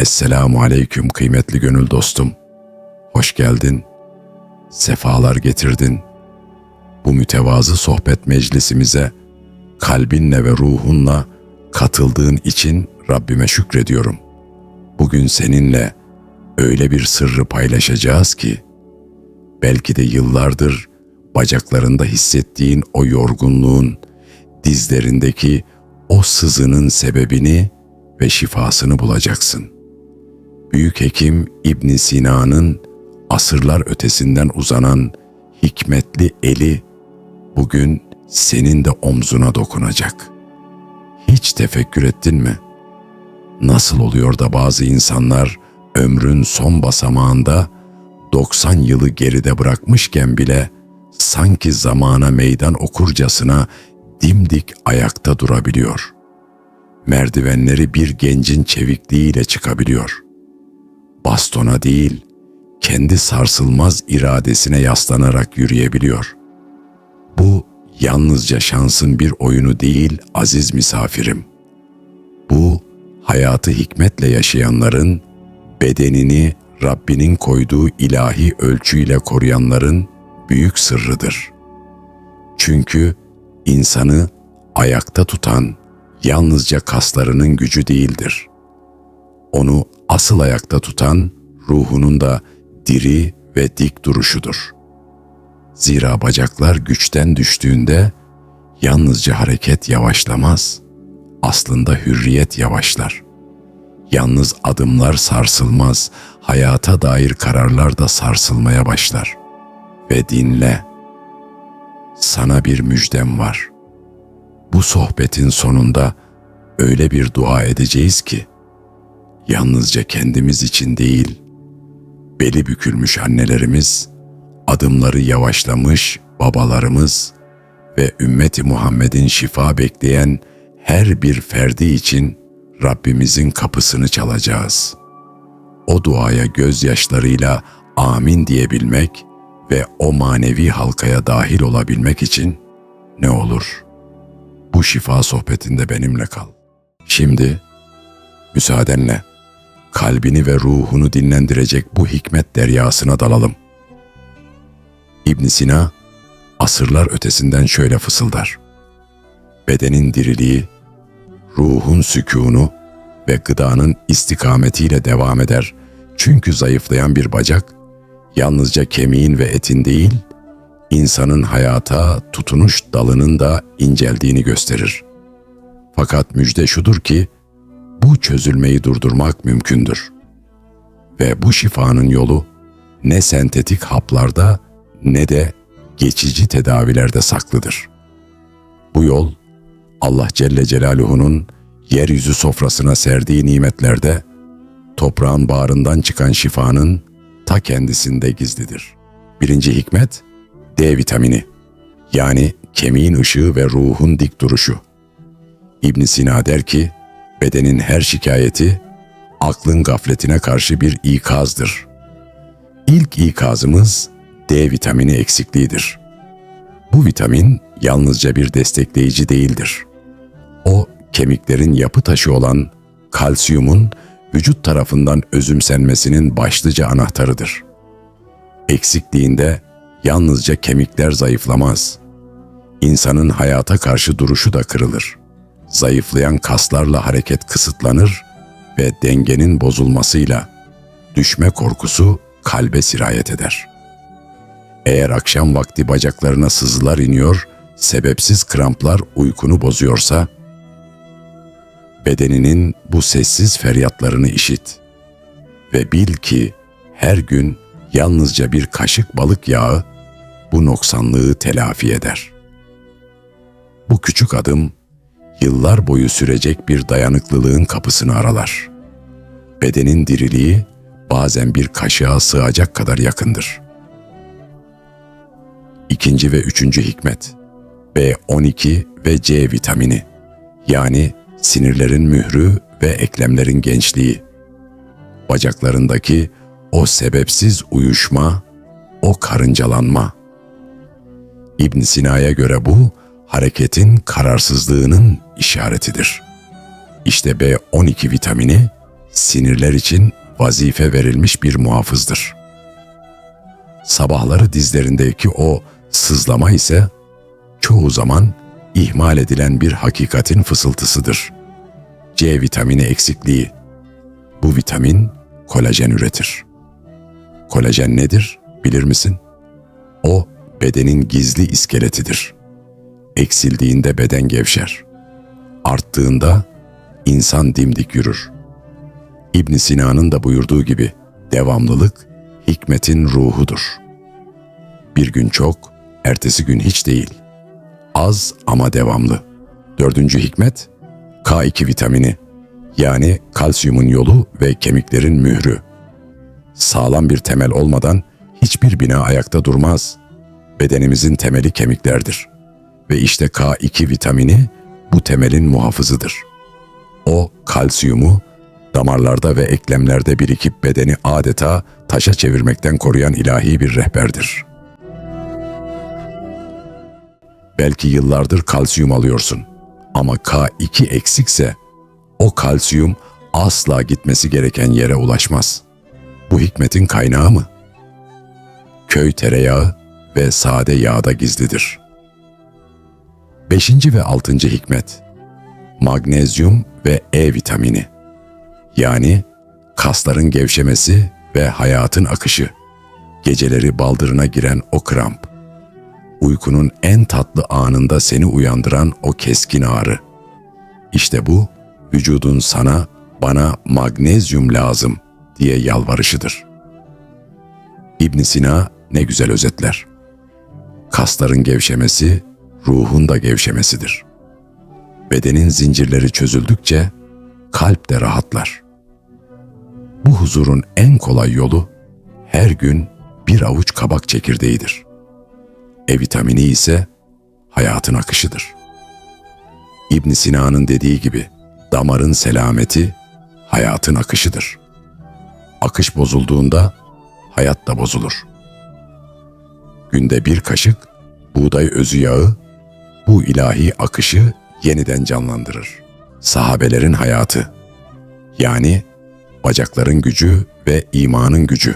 Esselamu aleyküm kıymetli gönül dostum. Hoş geldin. Sefalar getirdin. Bu mütevazı sohbet meclisimize kalbinle ve ruhunla katıldığın için Rabbime şükrediyorum. Bugün seninle öyle bir sırrı paylaşacağız ki belki de yıllardır bacaklarında hissettiğin o yorgunluğun, dizlerindeki o sızının sebebini ve şifasını bulacaksın. Büyük hekim İbn Sina'nın asırlar ötesinden uzanan hikmetli eli bugün senin de omzuna dokunacak. Hiç tefekkür ettin mi? Nasıl oluyor da bazı insanlar ömrün son basamağında 90 yılı geride bırakmışken bile sanki zamana meydan okurcasına dimdik ayakta durabiliyor. Merdivenleri bir gencin çevikliğiyle çıkabiliyor. Bastona değil, kendi sarsılmaz iradesine yaslanarak yürüyebiliyor. Bu yalnızca şansın bir oyunu değil aziz misafirim. Bu hayatı hikmetle yaşayanların, bedenini Rabbinin koyduğu ilahi ölçüyle koruyanların büyük sırrıdır. Çünkü insanı ayakta tutan yalnızca kaslarının gücü değildir. Onu asıl ayakta tutan ruhunun da diri ve dik duruşudur. Zira bacaklar güçten düştüğünde yalnızca hareket yavaşlamaz, aslında hürriyet yavaşlar. Yalnız adımlar sarsılmaz, hayata dair kararlar da sarsılmaya başlar. Ve dinle, sana bir müjdem var. Bu sohbetin sonunda öyle bir dua edeceğiz ki, yalnızca kendimiz için değil, beli bükülmüş annelerimiz, adımları yavaşlamış babalarımız ve ümmeti Muhammed'in şifa bekleyen her bir ferdi için Rabbimizin kapısını çalacağız. O duaya gözyaşlarıyla amin diyebilmek ve o manevi halkaya dahil olabilmek için ne olur? Bu şifa sohbetinde benimle kal. Şimdi müsaadenle kalbini ve ruhunu dinlendirecek bu hikmet deryasına dalalım. İbn Sina asırlar ötesinden şöyle fısıldar. Bedenin diriliği, ruhun sükûnu ve gıdanın istikametiyle devam eder. Çünkü zayıflayan bir bacak yalnızca kemiğin ve etin değil, insanın hayata tutunuş dalının da inceldiğini gösterir. Fakat müjde şudur ki, bu çözülmeyi durdurmak mümkündür. Ve bu şifanın yolu ne sentetik haplarda ne de geçici tedavilerde saklıdır. Bu yol Allah Celle Celaluhu'nun yeryüzü sofrasına serdiği nimetlerde toprağın bağrından çıkan şifanın ta kendisinde gizlidir. Birinci hikmet D vitamini yani kemiğin ışığı ve ruhun dik duruşu. İbn Sina der ki bedenin her şikayeti aklın gafletine karşı bir ikazdır. İlk ikazımız D vitamini eksikliğidir. Bu vitamin yalnızca bir destekleyici değildir. O kemiklerin yapı taşı olan kalsiyumun vücut tarafından özümsenmesinin başlıca anahtarıdır. Eksikliğinde yalnızca kemikler zayıflamaz. İnsanın hayata karşı duruşu da kırılır. Zayıflayan kaslarla hareket kısıtlanır ve dengenin bozulmasıyla düşme korkusu kalbe sirayet eder. Eğer akşam vakti bacaklarına sızılar iniyor, sebepsiz kramplar uykunu bozuyorsa, bedeninin bu sessiz feryatlarını işit ve bil ki her gün yalnızca bir kaşık balık yağı bu noksanlığı telafi eder. Bu küçük adım yıllar boyu sürecek bir dayanıklılığın kapısını aralar. Bedenin diriliği bazen bir kaşığa sığacak kadar yakındır. İkinci ve üçüncü hikmet B12 ve C vitamini yani sinirlerin mührü ve eklemlerin gençliği. Bacaklarındaki o sebepsiz uyuşma, o karıncalanma. İbn Sina'ya göre bu hareketin kararsızlığının işaretidir. İşte B12 vitamini sinirler için vazife verilmiş bir muhafızdır. Sabahları dizlerindeki o sızlama ise çoğu zaman ihmal edilen bir hakikatin fısıltısıdır. C vitamini eksikliği. Bu vitamin kolajen üretir. Kolajen nedir bilir misin? O bedenin gizli iskeletidir. Eksildiğinde beden gevşer. Arttığında insan dimdik yürür. İbn Sina'nın da buyurduğu gibi devamlılık hikmetin ruhudur. Bir gün çok, ertesi gün hiç değil. Az ama devamlı. Dördüncü hikmet, K2 vitamini yani kalsiyumun yolu ve kemiklerin mührü. Sağlam bir temel olmadan hiçbir bina ayakta durmaz. Bedenimizin temeli kemiklerdir. Ve işte K2 vitamini bu temelin muhafızıdır. O kalsiyumu damarlarda ve eklemlerde birikip bedeni adeta taşa çevirmekten koruyan ilahi bir rehberdir. Belki yıllardır kalsiyum alıyorsun ama K2 eksikse o kalsiyum asla gitmesi gereken yere ulaşmaz. Bu hikmetin kaynağı mı? Köy tereyağı ve sade yağda gizlidir. Beşinci ve altıncı hikmet, magnezyum ve E vitamini. Yani kasların gevşemesi ve hayatın akışı, geceleri baldırına giren o kramp, uykunun en tatlı anında seni uyandıran o keskin ağrı. İşte bu vücudun sana, bana magnezyum lazım diye yalvarışıdır. İbn Sina ne güzel özetler. Kasların gevşemesi, ruhun da gevşemesidir. Bedenin zincirleri çözüldükçe kalp de rahatlar. Bu huzurun en kolay yolu her gün bir avuç kabak çekirdeğidir. E vitamini ise hayatın akışıdır. İbn Sina'nın dediği gibi damarın selameti hayatın akışıdır. Akış bozulduğunda hayat da bozulur. Günde bir kaşık buğday özü yağı bu ilahi akışı yeniden canlandırır. Sahabelerin hayatı yani bacakların gücü ve imanın gücü.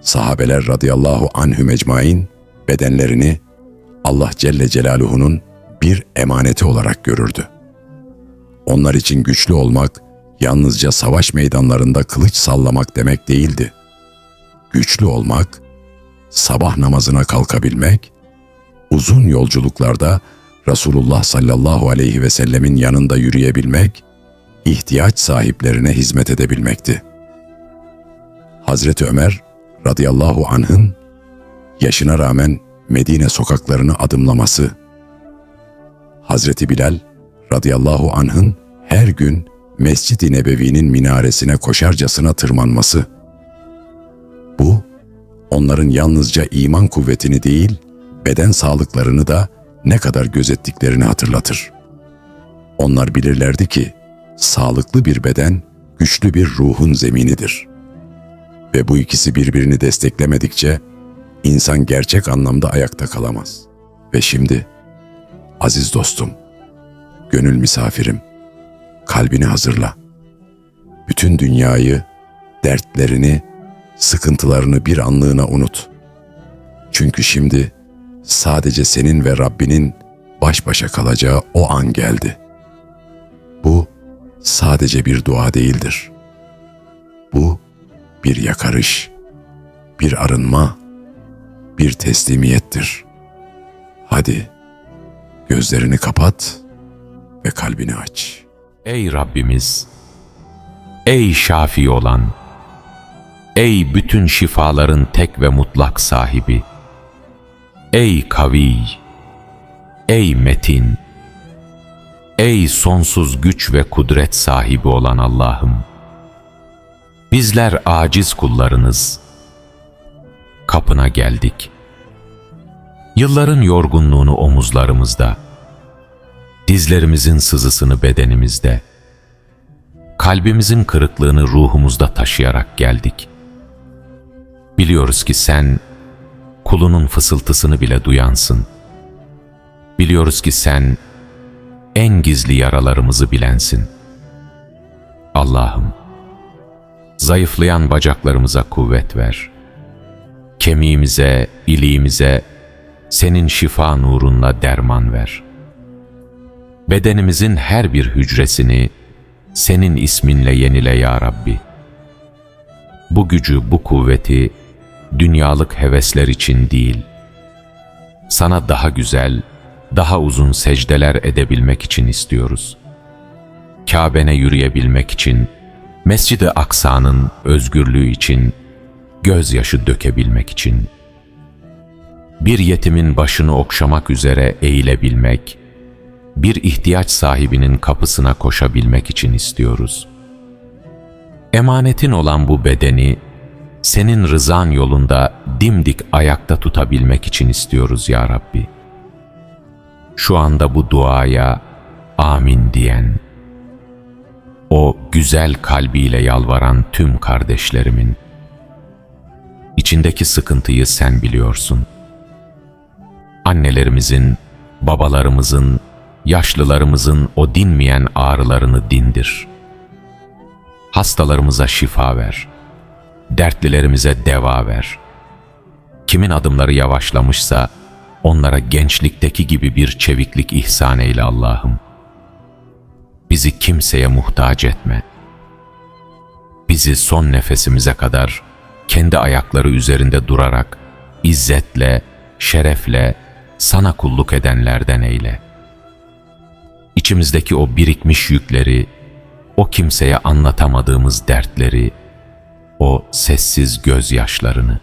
Sahabeler radıyallahu anhüm ecmain bedenlerini Allah Celle Celaluhu'nun bir emaneti olarak görürdü. Onlar için güçlü olmak yalnızca savaş meydanlarında kılıç sallamak demek değildi. Güçlü olmak, sabah namazına kalkabilmek, uzun yolculuklarda Resulullah sallallahu aleyhi ve sellemin yanında yürüyebilmek, ihtiyaç sahiplerine hizmet edebilmekti. Hazreti Ömer radıyallahu anh'ın yaşına rağmen Medine sokaklarını adımlaması, Hazreti Bilal radıyallahu anh'ın her gün Mescid-i Nebevi'nin minaresine koşarcasına tırmanması. Bu, onların yalnızca iman kuvvetini değil, beden sağlıklarını da ne kadar gözettiklerini hatırlatır. Onlar bilirlerdi ki, sağlıklı bir beden, güçlü bir ruhun zeminidir. Ve bu ikisi birbirini desteklemedikçe, insan gerçek anlamda ayakta kalamaz. Ve şimdi, aziz dostum, gönül misafirim, kalbini hazırla. Bütün dünyayı, dertlerini, sıkıntılarını bir anlığına unut. Çünkü şimdi sadece senin ve Rabbinin baş başa kalacağı o an geldi. Bu sadece bir dua değildir. Bu bir yakarış, bir arınma, bir teslimiyettir. Hadi gözlerini kapat ve kalbini aç. Ey Rabbimiz! Ey şafi olan! Ey bütün şifaların tek ve mutlak sahibi! Ey kavi! Ey metin! Ey sonsuz güç ve kudret sahibi olan Allah'ım! Bizler aciz kullarınız. Kapına geldik. Yılların yorgunluğunu omuzlarımızda, dizlerimizin sızısını bedenimizde, kalbimizin kırıklığını ruhumuzda taşıyarak geldik. Biliyoruz ki sen, kulunun fısıltısını bile duyansın. Biliyoruz ki sen, en gizli yaralarımızı bilensin. Allah'ım, Zayıflayan bacaklarımıza kuvvet ver. Kemiğimize, iliğimize senin şifa nurunla derman ver. Bedenimizin her bir hücresini senin isminle yenile ya Rabbi. Bu gücü, bu kuvveti dünyalık hevesler için değil, sana daha güzel, daha uzun secdeler edebilmek için istiyoruz. Kabe'ne yürüyebilmek için, Mescid-i Aksa'nın özgürlüğü için, gözyaşı dökebilmek için, bir yetimin başını okşamak üzere eğilebilmek, bir ihtiyaç sahibinin kapısına koşabilmek için istiyoruz. Emanetin olan bu bedeni, senin rızan yolunda dimdik ayakta tutabilmek için istiyoruz ya Rabbi. Şu anda bu duaya amin diyen, o güzel kalbiyle yalvaran tüm kardeşlerimin, içindeki sıkıntıyı sen biliyorsun. Annelerimizin, babalarımızın, yaşlılarımızın o dinmeyen ağrılarını dindir. Hastalarımıza şifa ver. Dertlilerimize deva ver. Kimin adımları yavaşlamışsa onlara gençlikteki gibi bir çeviklik ihsan eyle Allah'ım. Bizi kimseye muhtaç etme. Bizi son nefesimize kadar kendi ayakları üzerinde durarak izzetle, şerefle sana kulluk edenlerden eyle. İçimizdeki o birikmiş yükleri, o kimseye anlatamadığımız dertleri, o sessiz gözyaşlarını,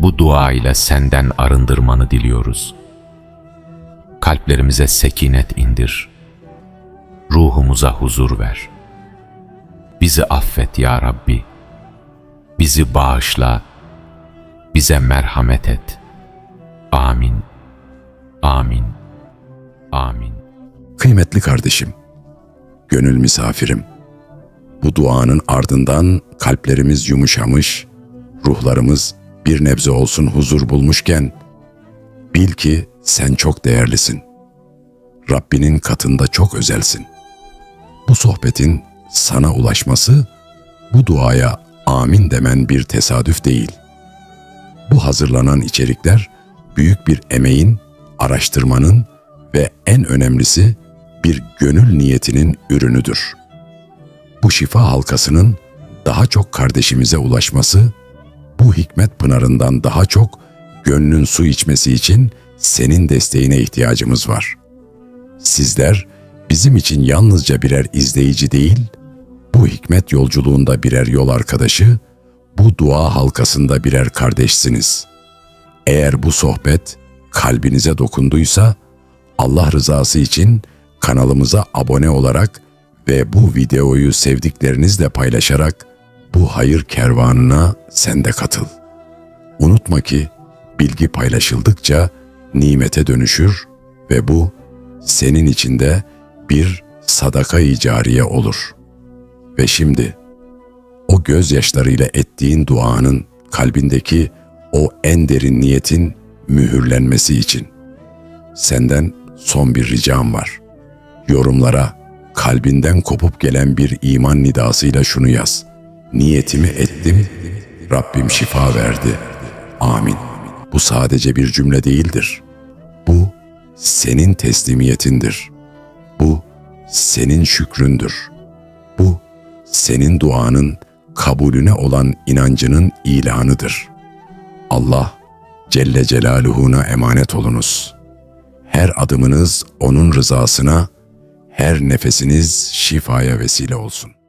bu dua ile senden arındırmanı diliyoruz. Kalplerimize sekinet indir. Ruhumuza huzur ver. Bizi affet ya Rabbi. Bizi bağışla. Bize merhamet et. Amin. Amin. Amin. Kıymetli kardeşim, gönül misafirim, bu duanın ardından kalplerimiz yumuşamış, ruhlarımız bir nebze olsun huzur bulmuşken, bil ki sen çok değerlisin. Rabbinin katında çok özelsin. Bu sohbetin sana ulaşması, bu duaya amin demen bir tesadüf değil. Bu hazırlanan içerikler büyük bir emeğin, araştırmanın ve en önemlisi bir gönül niyetinin ürünüdür. Bu şifa halkasının daha çok kardeşimize ulaşması, bu hikmet pınarından daha çok gönlün su içmesi için senin desteğine ihtiyacımız var. Sizler bizim için yalnızca birer izleyici değil, bu hikmet yolculuğunda birer yol arkadaşı, bu dua halkasında birer kardeşsiniz. Eğer bu sohbet kalbinize dokunduysa, Allah rızası için kanalımıza abone olarak ve bu videoyu sevdiklerinizle paylaşarak bu hayır kervanına sen de katıl. Unutma ki bilgi paylaşıldıkça nimete dönüşür ve bu senin içinde bir sadaka-i cariye olur. Ve şimdi o gözyaşlarıyla ettiğin duanın kalbindeki o en derin niyetin mühürlenmesi için senden son bir ricam var. Yorumlara kalbinden kopup gelen bir iman nidasıyla şunu yaz. Niyetimi ettim, Rabbim şifa verdi. Amin. Bu sadece bir cümle değildir. Bu senin teslimiyetindir. Bu senin şükründür. Bu senin duanın kabulüne olan inancının ilanıdır. Allah Celle Celaluhu'na emanet olunuz. Her adımınız O'nun rızasına, her nefesiniz şifaya vesile olsun.